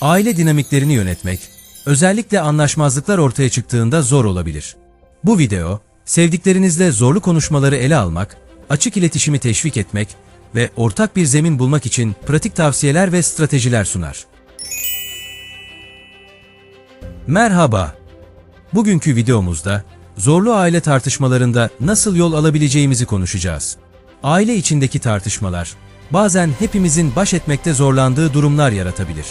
Aile dinamiklerini yönetmek, özellikle anlaşmazlıklar ortaya çıktığında zor olabilir. Bu video, sevdiklerinizle zorlu konuşmaları ele almak, açık iletişimi teşvik etmek ve ortak bir zemin bulmak için pratik tavsiyeler ve stratejiler sunar. Merhaba. Bugünkü videomuzda zorlu aile tartışmalarında nasıl yol alabileceğimizi konuşacağız. Aile içindeki tartışmalar bazen hepimizin baş etmekte zorlandığı durumlar yaratabilir.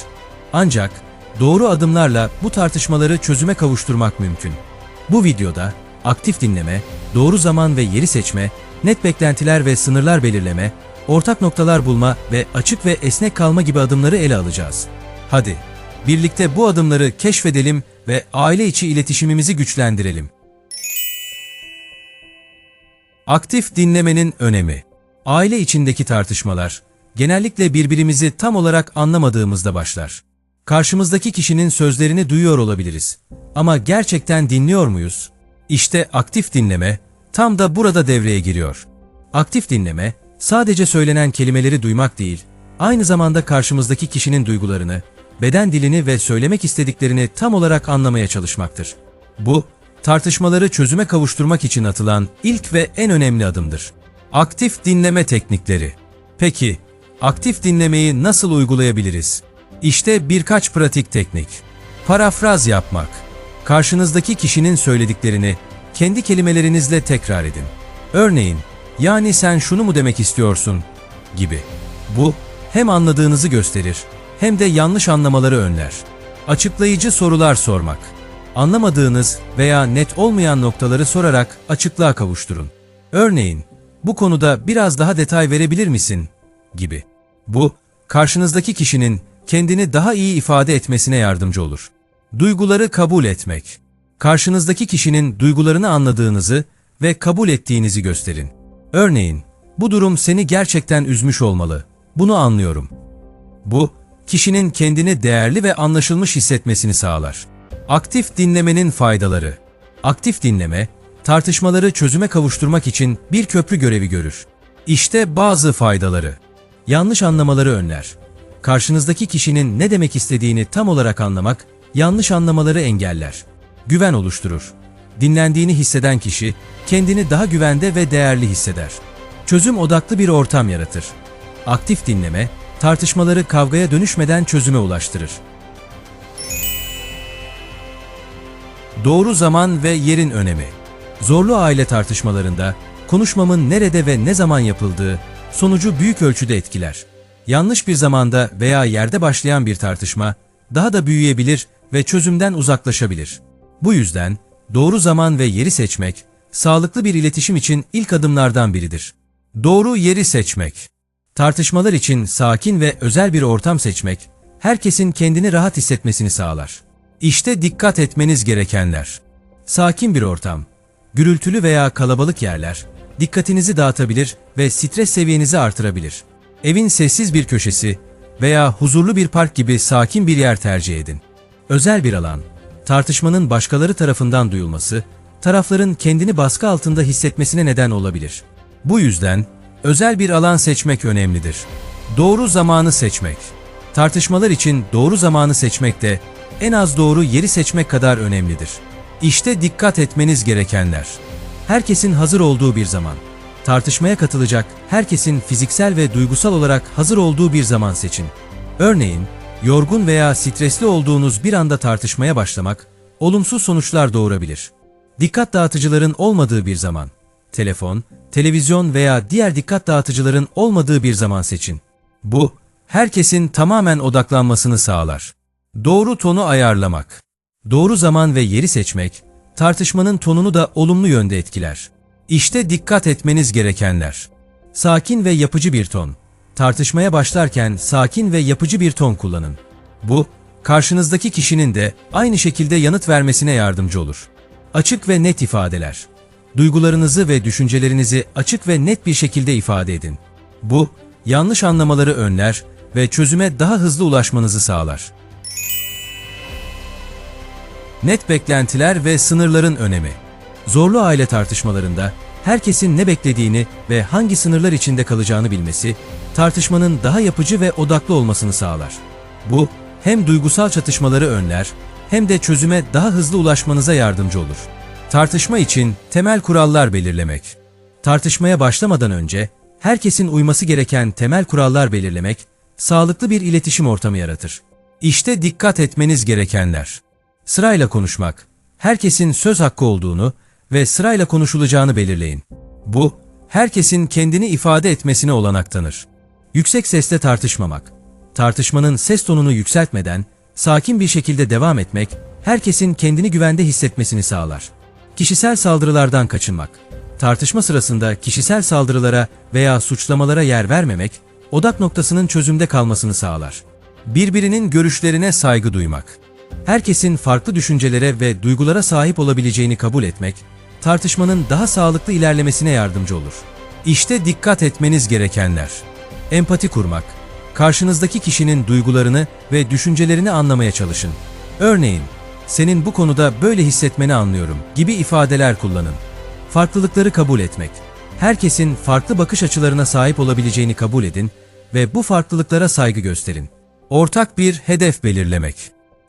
Ancak doğru adımlarla bu tartışmaları çözüme kavuşturmak mümkün. Bu videoda aktif dinleme, doğru zaman ve yeri seçme, net beklentiler ve sınırlar belirleme, ortak noktalar bulma ve açık ve esnek kalma gibi adımları ele alacağız. Hadi birlikte bu adımları keşfedelim ve aile içi iletişimimizi güçlendirelim. Aktif dinlemenin önemi. Aile içindeki tartışmalar genellikle birbirimizi tam olarak anlamadığımızda başlar. Karşımızdaki kişinin sözlerini duyuyor olabiliriz. Ama gerçekten dinliyor muyuz? İşte aktif dinleme tam da burada devreye giriyor. Aktif dinleme sadece söylenen kelimeleri duymak değil, aynı zamanda karşımızdaki kişinin duygularını, beden dilini ve söylemek istediklerini tam olarak anlamaya çalışmaktır. Bu, tartışmaları çözüme kavuşturmak için atılan ilk ve en önemli adımdır. Aktif dinleme teknikleri. Peki, aktif dinlemeyi nasıl uygulayabiliriz? İşte birkaç pratik teknik. Parafraz yapmak. Karşınızdaki kişinin söylediklerini kendi kelimelerinizle tekrar edin. Örneğin, yani sen şunu mu demek istiyorsun gibi. Bu hem anladığınızı gösterir hem de yanlış anlamaları önler. Açıklayıcı sorular sormak. Anlamadığınız veya net olmayan noktaları sorarak açıklığa kavuşturun. Örneğin, bu konuda biraz daha detay verebilir misin? gibi. Bu, karşınızdaki kişinin kendini daha iyi ifade etmesine yardımcı olur. Duyguları kabul etmek. Karşınızdaki kişinin duygularını anladığınızı ve kabul ettiğinizi gösterin. Örneğin, bu durum seni gerçekten üzmüş olmalı. Bunu anlıyorum. Bu, kişinin kendini değerli ve anlaşılmış hissetmesini sağlar. Aktif dinlemenin faydaları. Aktif dinleme, tartışmaları çözüme kavuşturmak için bir köprü görevi görür. İşte bazı faydaları. Yanlış anlamaları önler. Karşınızdaki kişinin ne demek istediğini tam olarak anlamak, yanlış anlamaları engeller. Güven oluşturur. Dinlendiğini hisseden kişi, kendini daha güvende ve değerli hisseder. Çözüm odaklı bir ortam yaratır. Aktif dinleme, tartışmaları kavgaya dönüşmeden çözüme ulaştırır. Doğru zaman ve yerin önemi. Zorlu aile tartışmalarında konuşmamın nerede ve ne zaman yapıldığı sonucu büyük ölçüde etkiler. Yanlış bir zamanda veya yerde başlayan bir tartışma daha da büyüyebilir ve çözümden uzaklaşabilir. Bu yüzden doğru zaman ve yeri seçmek sağlıklı bir iletişim için ilk adımlardan biridir. Doğru yeri seçmek. Tartışmalar için sakin ve özel bir ortam seçmek herkesin kendini rahat hissetmesini sağlar. İşte dikkat etmeniz gerekenler. Sakin bir ortam, gürültülü veya kalabalık yerler dikkatinizi dağıtabilir ve stres seviyenizi artırabilir. Evin sessiz bir köşesi veya huzurlu bir park gibi sakin bir yer tercih edin. Özel bir alan, tartışmanın başkaları tarafından duyulması, tarafların kendini baskı altında hissetmesine neden olabilir. Bu yüzden özel bir alan seçmek önemlidir. Doğru zamanı seçmek. Tartışmalar için doğru zamanı seçmek de en az doğru yeri seçmek kadar önemlidir. İşte dikkat etmeniz gerekenler. Herkesin hazır olduğu bir zaman. Tartışmaya katılacak herkesin fiziksel ve duygusal olarak hazır olduğu bir zaman seçin. Örneğin, yorgun veya stresli olduğunuz bir anda tartışmaya başlamak olumsuz sonuçlar doğurabilir. Dikkat dağıtıcıların olmadığı bir zaman. Telefon, televizyon veya diğer dikkat dağıtıcıların olmadığı bir zaman seçin. Bu, herkesin tamamen odaklanmasını sağlar. Doğru tonu ayarlamak. Doğru zaman ve yeri seçmek, tartışmanın tonunu da olumlu yönde etkiler. İşte dikkat etmeniz gerekenler. Sakin ve yapıcı bir ton. Tartışmaya başlarken sakin ve yapıcı bir ton kullanın. Bu, karşınızdaki kişinin de aynı şekilde yanıt vermesine yardımcı olur. Açık ve net ifadeler. Duygularınızı ve düşüncelerinizi açık ve net bir şekilde ifade edin. Bu, yanlış anlamaları önler ve çözüme daha hızlı ulaşmanızı sağlar. Net beklentiler ve sınırların önemi. Zorlu aile tartışmalarında herkesin ne beklediğini ve hangi sınırlar içinde kalacağını bilmesi, tartışmanın daha yapıcı ve odaklı olmasını sağlar. Bu, hem duygusal çatışmaları önler hem de çözüme daha hızlı ulaşmanıza yardımcı olur. Tartışma için temel kurallar belirlemek. Tartışmaya başlamadan önce herkesin uyması gereken temel kurallar belirlemek sağlıklı bir iletişim ortamı yaratır. İşte dikkat etmeniz gerekenler. Sırayla konuşmak. Herkesin söz hakkı olduğunu ve sırayla konuşulacağını belirleyin. Bu, herkesin kendini ifade etmesine olanak tanır. Yüksek sesle tartışmamak. Tartışmanın ses tonunu yükseltmeden, sakin bir şekilde devam etmek, herkesin kendini güvende hissetmesini sağlar. Kişisel saldırılardan kaçınmak. Tartışma sırasında kişisel saldırılara veya suçlamalara yer vermemek, odak noktasının çözümde kalmasını sağlar. Birbirinin görüşlerine saygı duymak. Herkesin farklı düşüncelere ve duygulara sahip olabileceğini kabul etmek, tartışmanın daha sağlıklı ilerlemesine yardımcı olur. İşte dikkat etmeniz gerekenler. Empati kurmak. Karşınızdaki kişinin duygularını ve düşüncelerini anlamaya çalışın. Örneğin, senin bu konuda böyle hissetmeni anlıyorum gibi ifadeler kullanın. Farklılıkları kabul etmek. Herkesin farklı bakış açılarına sahip olabileceğini kabul edin ve bu farklılıklara saygı gösterin. Ortak bir hedef belirlemek.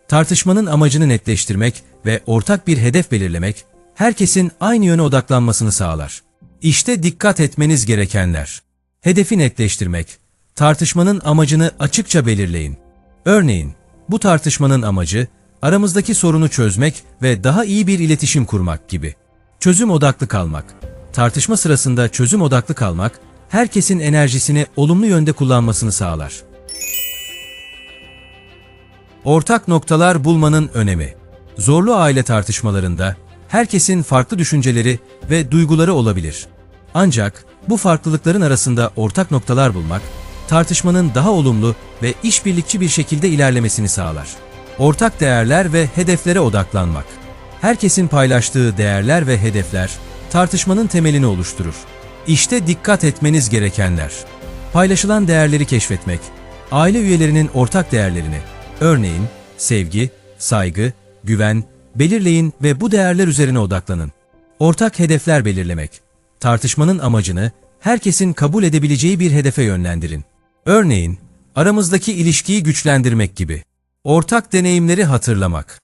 Tartışmanın amacını netleştirmek ve ortak bir hedef belirlemek, herkesin aynı yöne odaklanmasını sağlar. İşte dikkat etmeniz gerekenler. Hedefi netleştirmek. Tartışmanın amacını açıkça belirleyin. Örneğin, bu tartışmanın amacı, aramızdaki sorunu çözmek ve daha iyi bir iletişim kurmak gibi. Çözüm odaklı kalmak. Tartışma sırasında çözüm odaklı kalmak, herkesin enerjisini olumlu yönde kullanmasını sağlar. Ortak noktalar bulmanın önemi. Zorlu aile tartışmalarında herkesin farklı düşünceleri ve duyguları olabilir. Ancak bu farklılıkların arasında ortak noktalar bulmak, tartışmanın daha olumlu ve işbirlikçi bir şekilde ilerlemesini sağlar. Ortak değerler ve hedeflere odaklanmak. Herkesin paylaştığı değerler ve hedefler tartışmanın temelini oluşturur. İşte dikkat etmeniz gerekenler. Paylaşılan değerleri keşfetmek, aile üyelerinin ortak değerlerini, örneğin sevgi, saygı, güven, belirleyin ve bu değerler üzerine odaklanın. Ortak hedefler belirlemek, tartışmanın amacını herkesin kabul edebileceği bir hedefe yönlendirin. Örneğin, aramızdaki ilişkiyi güçlendirmek gibi. Ortak deneyimleri hatırlamak.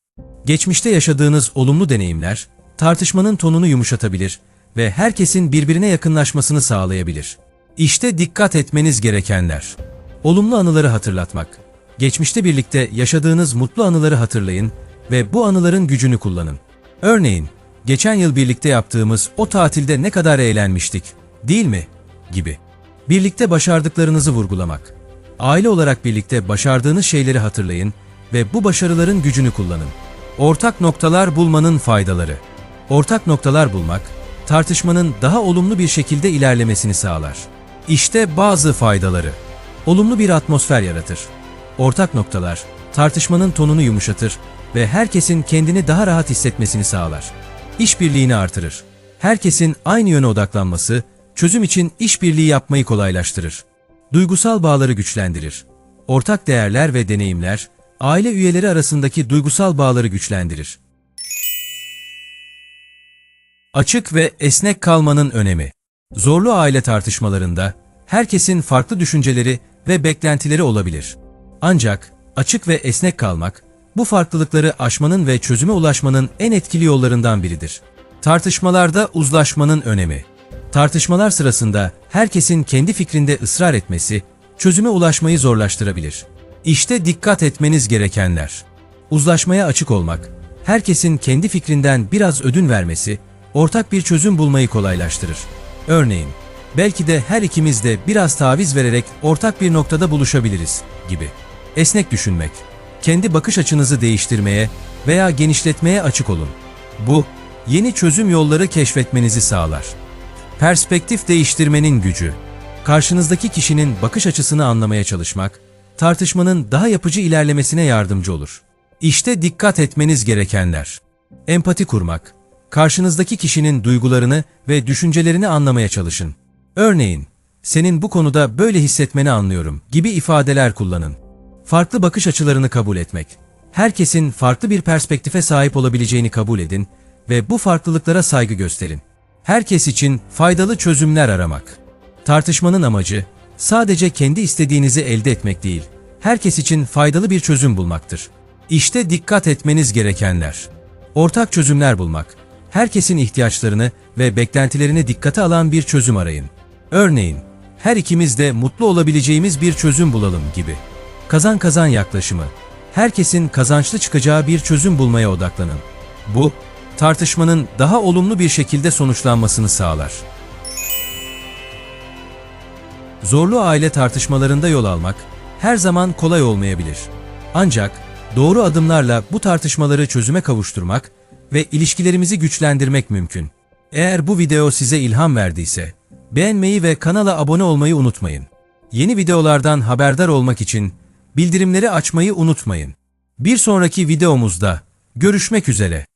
Geçmişte yaşadığınız olumlu deneyimler, tartışmanın tonunu yumuşatabilir ve herkesin birbirine yakınlaşmasını sağlayabilir. İşte dikkat etmeniz gerekenler. Olumlu anıları hatırlatmak. Geçmişte birlikte yaşadığınız mutlu anıları hatırlayın ve bu anıların gücünü kullanın. Örneğin, geçen yıl birlikte yaptığımız o tatilde ne kadar eğlenmiştik, değil mi? gibi. Birlikte başardıklarınızı vurgulamak. Aile olarak birlikte başardığınız şeyleri hatırlayın ve bu başarıların gücünü kullanın. Ortak noktalar bulmanın faydaları. Ortak noktalar bulmak, tartışmanın daha olumlu bir şekilde ilerlemesini sağlar. İşte bazı faydaları. Olumlu bir atmosfer yaratır. Ortak noktalar, tartışmanın tonunu yumuşatır ve herkesin kendini daha rahat hissetmesini sağlar. İşbirliğini artırır. Herkesin aynı yöne odaklanması, çözüm için işbirliği yapmayı kolaylaştırır. Duygusal bağları güçlendirir. Ortak değerler ve deneyimler, aile üyeleri arasındaki duygusal bağları güçlendirir. Açık ve esnek kalmanın önemi. Zorlu aile tartışmalarında herkesin farklı düşünceleri ve beklentileri olabilir. Ancak açık ve esnek kalmak, bu farklılıkları aşmanın ve çözüme ulaşmanın en etkili yollarından biridir. Tartışmalarda uzlaşmanın önemi. Tartışmalar sırasında herkesin kendi fikrinde ısrar etmesi, çözüme ulaşmayı zorlaştırabilir. İşte dikkat etmeniz gerekenler. Uzlaşmaya açık olmak, herkesin kendi fikrinden biraz ödün vermesi, ortak bir çözüm bulmayı kolaylaştırır. Örneğin, belki de her ikimiz de biraz taviz vererek ortak bir noktada buluşabiliriz gibi. Esnek düşünmek, kendi bakış açınızı değiştirmeye veya genişletmeye açık olun. Bu, yeni çözüm yolları keşfetmenizi sağlar. Perspektif değiştirmenin gücü. Karşınızdaki kişinin bakış açısını anlamaya çalışmak, tartışmanın daha yapıcı ilerlemesine yardımcı olur. İşte dikkat etmeniz gerekenler. Empati kurmak. Karşınızdaki kişinin duygularını ve düşüncelerini anlamaya çalışın. Örneğin, senin bu konuda böyle hissetmeni anlıyorum gibi ifadeler kullanın. Farklı bakış açılarını kabul etmek. Herkesin farklı bir perspektife sahip olabileceğini kabul edin ve bu farklılıklara saygı gösterin. Herkes için faydalı çözümler aramak. Tartışmanın amacı sadece kendi istediğinizi elde etmek değil, herkes için faydalı bir çözüm bulmaktır. İşte dikkat etmeniz gerekenler. Ortak çözümler bulmak. Herkesin ihtiyaçlarını ve beklentilerini dikkate alan bir çözüm arayın. Örneğin, her ikimiz de mutlu olabileceğimiz bir çözüm bulalım gibi. Kazan kazan yaklaşımı. Herkesin kazançlı çıkacağı bir çözüm bulmaya odaklanın. Bu, tartışmanın daha olumlu bir şekilde sonuçlanmasını sağlar. Zorlu aile tartışmalarında yol almak her zaman kolay olmayabilir. Ancak doğru adımlarla bu tartışmaları çözüme kavuşturmak ve ilişkilerimizi güçlendirmek mümkün. Eğer bu video size ilham verdiyse, beğenmeyi ve kanala abone olmayı unutmayın. Yeni videolardan haberdar olmak için bildirimleri açmayı unutmayın. Bir sonraki videomuzda görüşmek üzere.